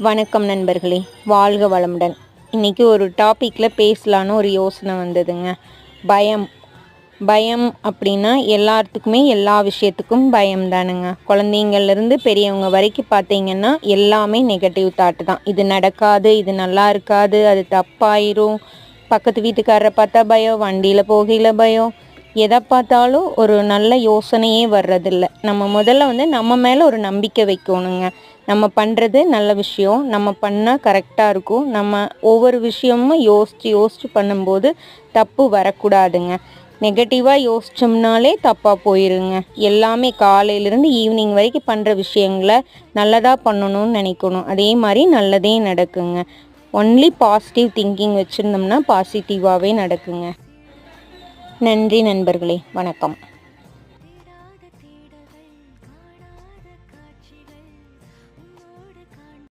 வணக்கம் நண்பர்களே வாழ்க வளமுடன். இன்றைக்கி ஒரு டாப்பிக்கில் பேசலான்னு ஒரு யோசனை வந்ததுங்க. பயம். பயம் அப்படின்னா எல்லாத்துக்குமே எல்லா விஷயத்துக்கும் பயம் தானுங்க. குழந்தைங்கள்லேருந்து பெரியவங்க வரைக்கும் பார்த்தீங்கன்னா எல்லாமே நெகட்டிவ் தாட்டு தான். இது நடக்காது இது நல்லா இருக்காது அது தப்பாயிரும். பக்கத்து வீட்டுக்காரரை பார்த்தா பயம் வண்டியில் போகையில் பயம். எதை பார்த்தாலும் ஒரு நல்ல யோசனையே வர்றதில்ல. நம்ம முதல்ல வந்து நம்ம மேலே ஒரு நம்பிக்கை வைக்கணுங்க. நம்ம பண்ணுறது நல்ல விஷயம். நம்ம பண்ணால் கரெக்டாக இருக்கும். நம்ம ஒவ்வொரு விஷயமும் யோசித்து யோசித்து பண்ணும்போது தப்பு வரக்கூடாதுங்க. நெகட்டிவாக யோசிச்சோம்னாலே தப்பாக போயிருங்க. எல்லாமே காலையிலேருந்து ஈவினிங் வரைக்கும் பண்ணுற விஷயங்களை நல்லதாக பண்ணணும்னு நினைக்கணும். அதே மாதிரி நல்லதே நடக்குங்க. ஒன்லி பாசிட்டிவ் திங்கிங் வச்சுருந்தோம்னா பாசிட்டிவாகவே நடக்குங்க. நன்றி நண்பர்களே வணக்கம்.